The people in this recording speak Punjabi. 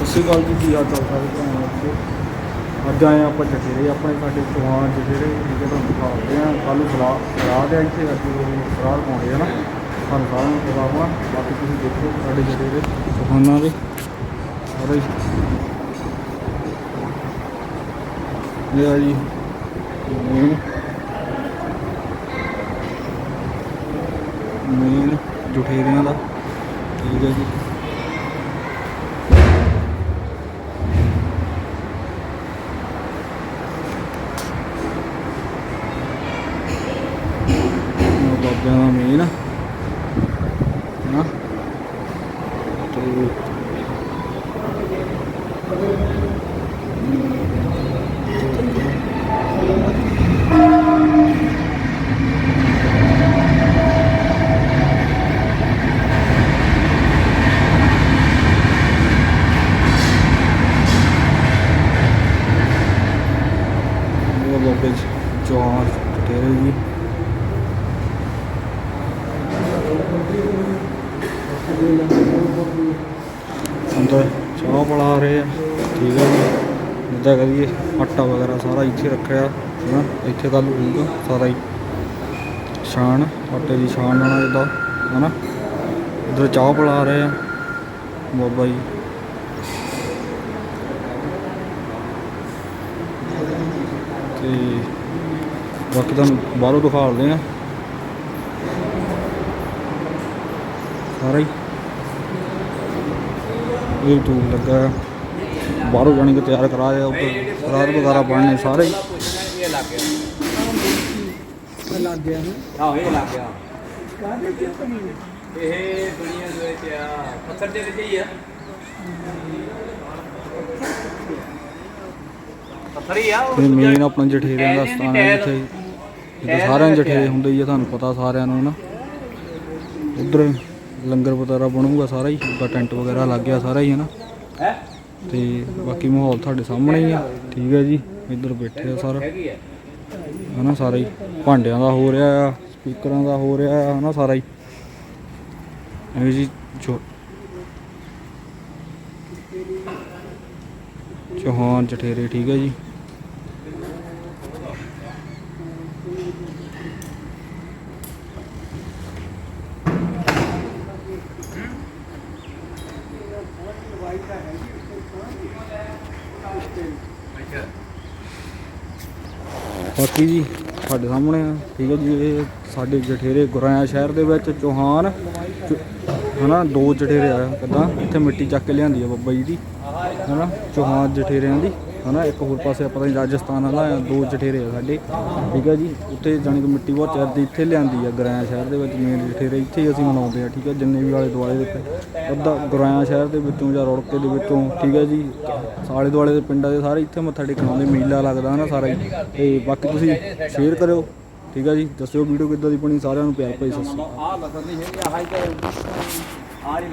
ਸਤਿ ਸ਼੍ਰੀ ਅਕਾਲ ਜੀ, ਕੀ ਹਾਲ ਚਾਲ ਸਾਰੇ ਭੈਣਾਂ ਬੱਚੇ? ਅੱਜ ਆਏ ਆਪਾਂ ਜਠੇਰੇ ਆਪਣੇ ਸਾਡੇ ਚੌਹਾਨ ਜਿਹੜੇ ਠੀਕ ਤੁਹਾਨੂੰ ਦਿਖਾਉਂਦੇ ਆ ਕੱਲ੍ਹ ਨੂੰ ਸਲਾਹ ਸਲਾਹ ਦੇ ਇੱਥੇ, ਅੱਜ ਉਹ ਪਾਉਂਦੇ ਆ ਨਾ। ਸਾਨੂੰ ਸਾਰਿਆਂ ਨੂੰ ਪਤਾ ਹੋਣਾ, ਬਾਕੀ ਤੁਸੀਂ ਦੇਖੋ ਸਾਡੇ ਜਠੇਰੇ ਚੌਹਾਨਾਂ ਦੇ। ਸਾਰੇ ਇਹ ਆ ਜੀ। ਮੇਨ। ਮੇਨ ਜਠੇਰਿਆਂ ਦਾ। ਠੀਕ ਹੈ ਜੀ। ਉਹ ਬਾਬਿਆਂ ਦਾ ਮੇਨ ਨਾ ਤੇ ਅੰਦਰ ਚਾਹ ਬਣਾ ਰਹੇ ਆ। ਠੀਕ ਹੈ ਜੀ। ਜਿੱਦਾਂ ਕਰੀਏ, ਆਟਾ ਵਗੈਰਾ ਸਾਰਾ ਇੱਥੇ ਰੱਖਿਆ ਹੈ ਇੱਥੇ ਕੱਲ ਹੋਊਗਾ ਸਾਰਾ ਹੀ। ਛਾਣ, ਆਟੇ ਦੀ ਛਾਣ ਨਾਲ ਜਿੱਦਾਂ ਹੈ ਨਾ ਚਾਹ ਬਣਾ ਰਹੇ ਆ, ਬਾਬਾ ਜੀ। ਤੇ ਬਾਕੀ ਤੁਹਾਨੂੰ ਬਾਹਰੋਂ ਦਿਖਾਉਂਦੇ ਆ। ਸਾਰਾ। ਹੀ ਇਹ ਟੂਲ ਲੱਗਾ ਬਾਹਰੋਂ ਜਾਣੀ ਕਿ ਤਿਆਰ ਕਰਾਇਆ ਉੱਪਰ ਰਾਤ ਵਗੈਰਾ ਬਣਨੇ ਸਾਰੇ। ਹੀ ਇਹ ਲੱਗ ਗਿਆ। ਆਹ ਇਹ ਲੱਗ ਗਿਆ ਦੁਨੀਆ ਦੇ ਵਿੱਚ ਆ ਪੱਥਰ ਦੇ ਵਿੱਚ ਹੀ ਆ। ਪੱਥਰ ਹੀ ਆ ਉਹ ਮੇਨ ਆਪਣਾ ਜਠੇਰਿਆਂ ਦਾ ਸਥਾਨ ਹੈ ਜਿੱਥੇ ਸਾਰਿਆਂ ਦੇ ਜਠੇਰੇ ਹੁੰਦੇ ਹੀ ਆ ਤੁਹਾਨੂੰ ਪਤਾ ਸਾਰਿਆਂ ਨੂੰ ਨਾ ਉਧਰ ਲੰਗਰ ਵਗੈਰਾ ਬਣੂਗਾ ਸਾਰਾ ਹੀ ਉਹਦਾ ਟੈਂਟ ਵਗੈਰਾ ਲੱਗ ਗਿਆ ਸਾਰਾ ਹੀ ਹੈ ਨਾ ਹੈ? ਤੇ ਬਾਕੀ ਮਾਹੌਲ ਤੁਹਾਡੇ ਸਾਹਮਣੇ ਹੀ ਆ ਠੀਕ ਹੈ ਜੀ ਇੱਧਰ ਬੈਠੇ ਆ ਸਾਰਾ। ਆ? ਹਨਾ ਸਾਰਾ ਹੀ। ਭਾਂਡਿਆਂ ਦਾ ਹੋ ਰਿਹਾ ਆ ਸਪੀਕਰਾਂ ਦਾ ਹੋ ਰਿਹਾ ਆ ਹਨਾ ਸਾਰਾ ਹੀ। ਇਹ ਜੀ ਜੋ ਚੌਹਾਨ ਚਠੇਰੇ ਠੀਕ ਹੈ ਜੀ। ਬਾਕੀ ਜੀ, ਸਾਡੇ ਸਾਹਮਣੇ ਆ, ਠੀਕ ਹੈ ਜੀ, ਇਹ ਸਾਡੇ ਜਠੇਰੇ ਗੁਰਾਇਆ ਸ਼ਹਿਰ ਦੇ ਵਿੱਚ ਚੌਹਾਨ, ਚ- ਹਨਾ, ਦੋ ਜਠੇਰੇ ਆ ਕਿੱਦਾਂ, ਇੱਥੇ ਮਿੱਟੀ ਚੱਕ ਕੇ ਲਿਆਂਦੀ ਆ ਬੱਬਾ ਜੀ ਦੀ, ਹਨਾ, ਚੌਹਾਨ ਜਠੇਰਿਆਂ ਦੀ। ਹਨਾ, ਇੱਕ ਹੋਰ ਪਾਸੇ ਪਤਾ ਨਹੀਂ ਰਾਜਸਥਾਨ ਵਾਲਾ ਦੋ ਜਠੇਰੇ ਆ ਸਾਡੇ ਠੀਕ ਹੈ ਜੀ, ਉੱਥੇ ਜਾਣੀ ਕਿ ਮਿੱਟੀ ਬਹੁਤ ਚਿਰ ਇੱਥੇ ਲਿਆਂਦੀ ਆ ਗੁਰਾਇਆ ਸ਼ਹਿਰ ਦੇ ਵਿੱਚ ਮੇਨ ਜਠੇਰੇ ਇੱਥੇ ਹੀ ਅਸੀਂ ਮਨਾਉਂਦੇ ਆ, ਠੀਕ ਹੈ ਜਿੰਨੇ ਵੀ ਆਲੇ ਦੁਆਲੇ ਦੇ ਪਏ। ਅੱਧਾ ਗੁਰਾਇਆ ਸ਼ਹਿਰ ਦੇ ਵਿੱਚੋਂ ਜਾਂ ਰੌੜਕੇ ਦੇ ਵਿੱਚੋਂ, ਠੀਕ ਹੈ ਜੀ, ਆਲੇ ਦੁਆਲੇ ਦੇ ਪਿੰਡਾਂ ਦੇ ਸਾਰੇ ਇੱਥੇ ਮੱਥਾ ਟੇਕਣ ਆਉਂਦੇ, ਮੇਲਾ ਲੱਗਦਾ ਹਨਾ ਸਾਰਾ ਹੀ ਤੇ ਬਾਕੀ ਤੁਸੀਂ ਸ਼ੇਅਰ ਕਰਿਓ, ਠੀਕ ਹੈ ਜੀ, ਦੱਸਿਓ ਵੀਡੀਓ ਕਿੱਦਾਂ ਦੀ ਬਣੀ, ਸਾਰਿਆਂ ਨੂੰ ਪਿਆਰ ਭਾਈ ਸਤਿ ਸ਼੍ਰੀ ਅਕਾਲ